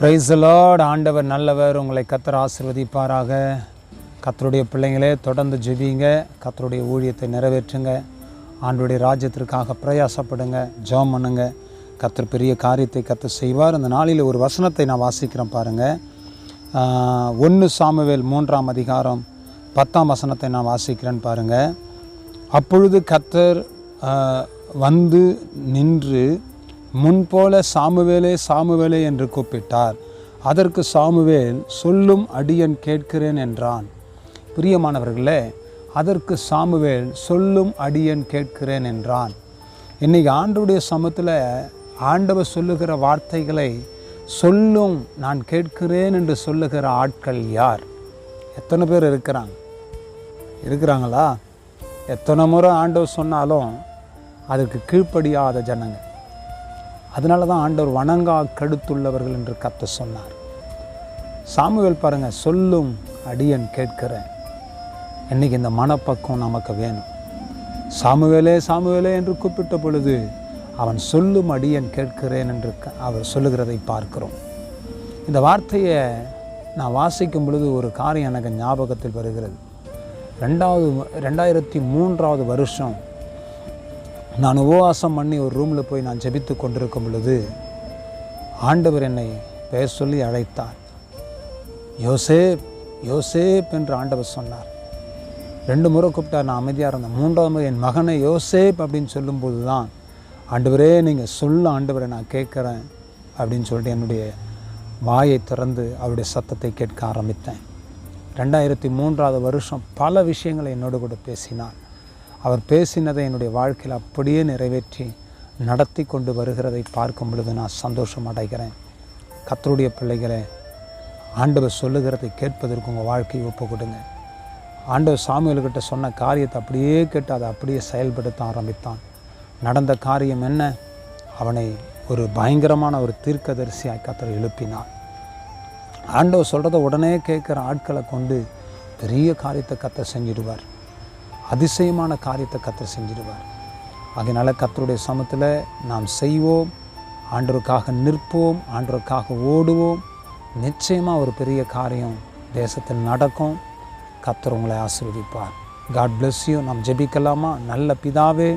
Price Lord ஆண்டவர் நல்லவர் உங்களை கத்தர் ஆசிர்வதிப்பாராக. கத்தருடைய பிள்ளைங்களே தொடர்ந்து ஜெபிங்க கத்தருடைய ஊழியத்தை நிறைவேற்றுங்க. ஆண்டுடைய ராஜ்யத்திற்காக பிரயாசப்படுங்க ஜெபம் பண்ணுங்க. கத்தர் பெரிய காரியத்தை கத்தர் செய்வார். அந்த நாளில் ஒரு வசனத்தை நான் வாசிக்கிறேன் பாருங்கள் ஒன்று சாமுவேல் மூன்றாம் அதிகாரம் பத்தாம் வசனத்தை நான் வாசிக்கிறேன்னு பாருங்கள் அப்பொழுது கத்தர் வந்து நின்று முன்போல சாமுவேலே சாமுவேலே என்று கூப்பிட்டார். அதற்கு சாமுவேல் சொல்லும் அடியன் கேட்கிறேன் என்றான். பிரியமானவர்களே அதற்கு சாமுவேல் சொல்லும் அடியன் கேட்கிறேன் என்றான். இன்னைக்கு ஆண்டுடைய சமத்தில் ஆண்டவர் சொல்லுகிற வார்த்தைகளை சொல்லும் நான் கேட்கிறேன் என்று சொல்லுகிற ஆட்கள் யார்? எத்தனை பேர் இருக்கிறாங்க? இருக்கிறாங்களா? எத்தனை முறை ஆண்டவர் சொன்னாலும் அதுக்கு கீழ்ப்படியாத ஜனங்கள். அதனால தான் ஆண்டவர் வணங்கா கடுத்துள்ளவர்கள் என்று கத்த சொன்னார். சாமுவேல் பாருங்கள் சொல்லும் அடியன் கேட்கிறேன். இன்னைக்கு இந்த மனப்பக்குவம் நமக்கு வேணும். சாமுவேலே சாமுவேலே என்று கூப்பிட்ட பொழுது அவன் சொல்லும் அடியன் கேட்கிறேன் என்று க- அவர் சொல்லுகிறதை பார்க்கிறோம். இந்த வார்த்தையை நான் வாசிக்கும் பொழுது ஒரு காரியம் எனக்கு ஞாபகத்தில் வருகிறது. ரெண்டாவது ரெண்டாயிரத்தி மூன்றாவது வருஷம் நான் உபவாசம் பண்ணி ஒரு ரூமில் போய் நான் ஜெபித்து கொண்டிருக்கும் பொழுது ஆண்டவர் என்னை பெயர் சொல்லி அழைத்தார். யோசேப் யோசேப் என்று ஆண்டவர் சொன்னார். ரெண்டு முறை கூப்பிட்டார் நான் அமைதியாக இருந்தேன். மூன்றாவது முறை என் மகனை யோசேப் அப்படின்னு சொல்லும்போது தான் ஆண்டவரே நீங்கள் சொல்ல ஆண்டவரை நான் கேட்குறேன் அப்படின்னு சொல்லிட்டு என்னுடைய வாயை திறந்து அவருடைய சத்தத்தை கேட்க ஆரம்பித்தேன். ரெண்டாயிரத்தி மூன்றாவது வருஷம் பல விஷயங்களை என்னோடு கூட பேசினார். அவர் பேசினதை என்னுடைய வாழ்க்கையில் அப்படியே நிறைவேற்றி நடத்தி கொண்டு வருகிறதை பார்க்கும் பொழுது நான் சந்தோஷம் அடைகிறேன். கத்தருடைய பிள்ளைகளை ஆண்டவர் சொல்லுகிறதை கேட்பதற்கு உங்கள் வாழ்க்கையை ஒப்பு கொடுங்க ஆண்டவர் சாமியல்கிட்ட சொன்ன காரியத்தை அப்படியே கேட்டு அதை அப்படியே செயல்படுத்த ஆரம்பித்தான். நடந்த காரியம் என்ன? அவனை ஒரு பயங்கரமான ஒரு தீர்க்கதரிசியாய் கத்தர் எழுப்பினான் ஆண்டவர் சொல்கிறத உடனே கேட்குற ஆட்களை கொண்டு பெரிய காரியத்தை கத்த செஞ்சிடுவார். அதிசயமான காரியத்தை கத்தர் செஞ்சிடுவார். அதனால் கத்தருடைய சமத்தில் நாம் செய்வோம் ஆண்டோருக்காக நிற்போம் ஆண்டோருக்காக ஓடுவோம். நிச்சயமாக ஒரு பெரிய காரியம் தேசத்தில் நடக்கும். கத்தர் உங்களை ஆசீர்வதிப்பார். காட் பிளஸ் யூ நாம் ஜெபிக்கலாமா? நல்ல பிதாவே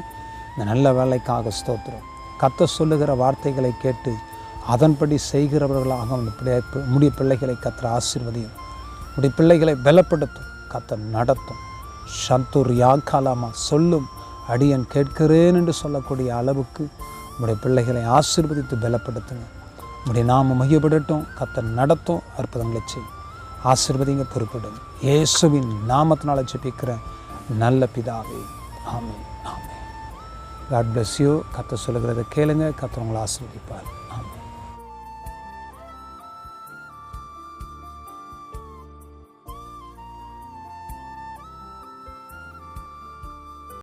இந்த நல்ல வேலைக்காக ஸ்தோத்திரம். கத்த சொல்லுகிற வார்த்தைகளை கேட்டு அதன்படி செய்கிறவர்களாக உங்கள் பிள்ளை- முடிய பிள்ளைகளை கத்தர் ஆசீர்வதியும். உடைய பிள்ளைகளை பலப்படுத்தும். கத்தர் நடத்தும். சந்தூர் யாக்காலாமா சொல்லும் அடியன் கேட்கிறேன் என்று சொல்லக்கூடிய அளவுக்கு உங்களுடைய பிள்ளைகளை ஆசீர்வதித்து பலப்படுத்துங்க. உடைய நாம மையப்படட்டும் கத்தை நடத்தும் அற்புதங்களை செய்யும் ஆசீர்வதிங்க பொறுப்பிடும் இயேசுவின் நாமத்தினால ஜெபிக்கிற நல்ல பிதாவே ஆமே ஆமே காட் பிளஸ் யூ கத்த சொல்லுகிறத கேளுங்க கத்தர் உங்களை ஆசீர்வதிப்பார்.